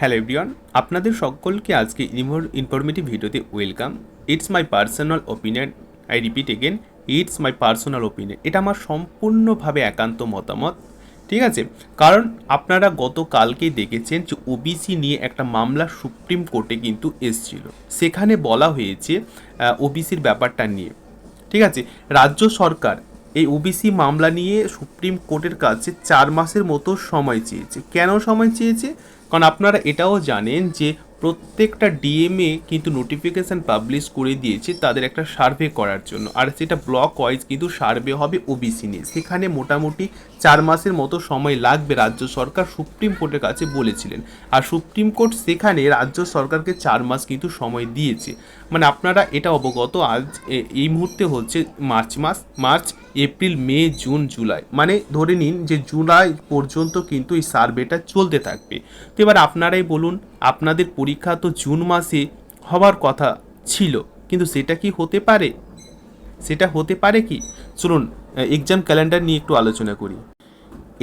Hello everyone আপনাদের সকলকে আজকে ইনফরমেটিভ ভিডিওতে welcome it's my personal opinion I repeat again it's my personal opinion এটা আমার সম্পূর্ণভাবে একান্ত মতামত, ঠিক আছে? কারণ আপনারা গতকালকেই দেখেছেন যে ওবিসি নিয়ে একটা মামলা সুপ্রিম কোর্টে কিন্তু এসছিল। সেখানে বলা হয়েছে ওবিসির ব্যাপারটা নিয়ে, ঠিক আছে? রাজ্য সরকার এই ওবিসি মামলা নিয়ে সুপ্রিম কোর্টের কাছে চার মাসের মতো সময় চেয়েছে। কেন সময় চেয়েছে? কারণ আপনারা এটাও জানেন যে প্রত্যেকটা ডিএমএ কিন্তু নোটিফিকেশান পাবলিশ করে দিয়েছে তাদের একটা সার্ভে করার জন্য। আর সেটা ব্লক ওয়াইজ কিন্তু সার্ভে হবে ওবিসি নিয়ে। সেখানে মোটামুটি চার মাসের মতো সময় লাগবে রাজ্য সরকার সুপ্রিম কোর্টের কাছে বলেছিলেন। আর সুপ্রিম কোর্ট সেখানে রাজ্য সরকারকে চার মাস কিন্তু সময় দিয়েছে। মানে আপনারা এটা অবগত আজ এই মুহূর্তে হচ্ছে মার্চ মাস, March, April, May, June, July. মানে ধরে নিন যে জুলাই পর্যন্ত কিন্তু এই সার্ভেটা চলতে থাকবে। তো এবার আপনারাই বলুন, আপনাদের পরীক্ষা তো জুন মাসে হওয়ার কথা ছিল, কিন্তু সেটা কি হতে পারে? সেটা হতে পারে কি? চলুন এক্সাম ক্যালেন্ডার নিয়ে একটু আলোচনা করি।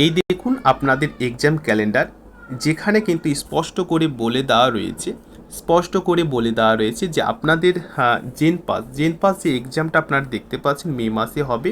এই দেখুন আপনাদের এক্সাম ক্যালেন্ডার যেখানে কিন্তু স্পষ্ট করে বলে দেওয়া রয়েছে, স্পষ্ট করে বলে দেওয়া রয়েছে যে আপনাদের জেন পাস জেন পাস যে এক্সামটা আপনারা দেখতে পাচ্ছেন মে মাসে হবে,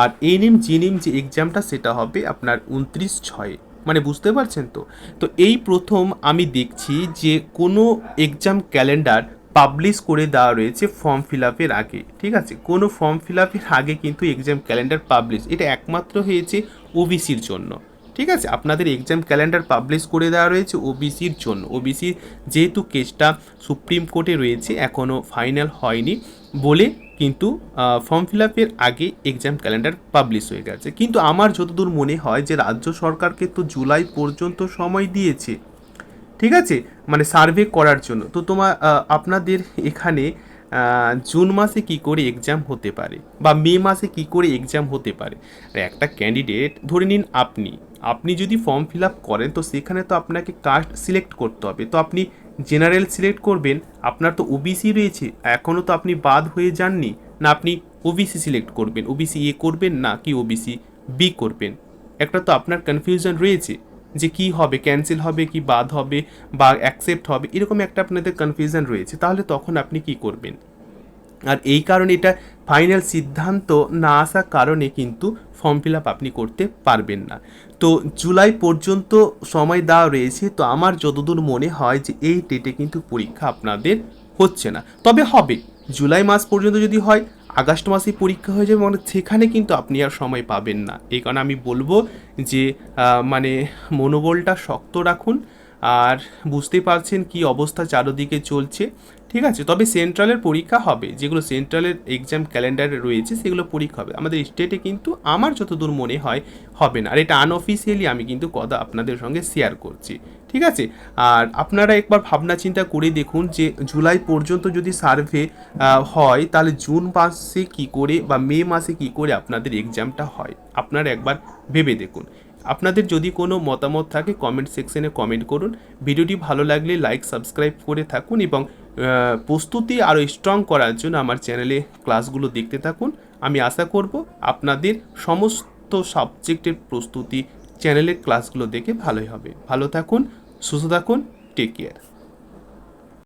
আর এনএম জিএনএম যে এক্সামটা সেটা হবে আপনার উনত্রিশ ছয়ে। মানে বুঝতে পারছেন তো? তো এই প্রথম আমি দেখছি যে কোনো এক্সাম ক্যালেন্ডার পাবলিশ করে দেওয়া রয়েছে ফর্ম ফিল আপের আগে, ঠিক আছে? কোনো ফর্ম ফিল আপের আগে কিন্তু এক্সাম ক্যালেন্ডার পাবলিশ এটা একমাত্র হয়েছে ওবিসির জন্য, ঠিক আছে? আপনাদের এক্সাম ক্যালেন্ডার পাবলিশ করে দেওয়া রয়েছে ওবিসির জন্য। ওবিসি যেহেতু কেসটা সুপ্রিম কোর্টে রয়েছে এখনও ফাইনাল হয়নি। বলে কিন্তু ফর্ম ফিল আপের আগে এক্সাম ক্যালেন্ডার পাবলিশ হয়ে গেছে। কিন্তু আমার যতদূর মনে হয় যে, রাজ্য সরকারকে তো জুলাই পর্যন্ত সময় দিয়েছে। ঠিক আছে? মানে সার্ভে করার জন্য। তো তোমার আপনাদের এখানে জুন মাসে কি করে এক্সাম হতে পারে? বা মে মাসে কি করে এক্সাম হতে পারে? একটা ক্যান্ডিডেট ধরে নিন আপনি। আপনি যদি ফর্ম ফিল আপ করেন, তো সেখানে তো আপনাকে কাস্ট সিলেক্ট করতে হবে। তো আপনি জেনারেল সিলেক্ট করবেন। আপনার তো ওবিসি রয়েছে। এখনও তো আপনি বাদ হয়ে যাননি। না, আপনি ওবিসি সিলেক্ট করবেন। ওবিসি এ করবেন না কি ওবিসি বি করবেন। একটা তো আপনার কনফিউশন রয়েছে যে কি হবে ক্যান্সেল হবে কি, বাদ হবে বা অ্যাকসেপ্ট হবে, এরকম একটা আপনাদের কনফিউশন রয়েছে। তাহলে তখন আপনি কি করবেন? আর এই কারণে এটা ফাইনাল সিদ্ধান্ত না আসার কারণে কিন্তু ফর্ম ফিল আপ আপনি করতে পারবেন না। তো জুলাই পর্যন্ত সময় দেওয়া রয়েছে। তো আমার যতদূর মনে হয় যে এই ডেটে কিন্তু পরীক্ষা আপনাদের হচ্ছে না। তবে হবে। জুলাই মাস পর্যন্ত যদি হয়, আগস্ট মাসে পরীক্ষা হয়ে যাবে মানে সেখানে কিন্তু আপনি আর সময় পাবেন না। এই কারণে আমি বলব যে মানে মনোবলটা শক্ত রাখুন। আর বুঝতে পারছেন কি অবস্থা চারোদিকে চলছে। ঠিক আছে, তবে সেন্ট্রালের পরীক্ষা হবে, যেগুলো সেন্ট্রালের এক্সাম ক্যালেন্ডারে রয়েছে, সেগুলো পরীক্ষা হবে। আমাদের স্টেটে কিন্তু আমার যতদূর মনে হয় হবে না। আর এটা আনঅফিসিয়ালি আমি কিন্তু কথা আপনাদের সঙ্গে শেয়ার করছি। ঠিক আছে? আর আপনারা একবার ভাবনা চিন্তা করে দেখুন যে জুলাই পর্যন্ত যদি সার্ভে হয়, তাহলে জুন মাসে কি করে বা মে মাসে কি করে আপনাদের এক্সামটা হয়। আপনারা একবার ভেবে দেখুন। আপনাদের যদি কোনো মতামত থাকে কমেন্ট সেকশনে কমেন্ট করুন। ভিডিওটি ভালো লাগলে লাইক সাবস্ক্রাইব করে থাকুন এবং প্রস্তুতি আরও স্ট্রং করার জন্য আমার চ্যানেলে ক্লাসগুলো দেখতে থাকুন। আমি আশা করব আপনাদের সমস্ত সাবজেক্টের প্রস্তুতি চ্যানেলের ক্লাসগুলো দেখে ভালোই হবে। ভালো থাকুন, সুস্থ থাকুন টেক কেয়ার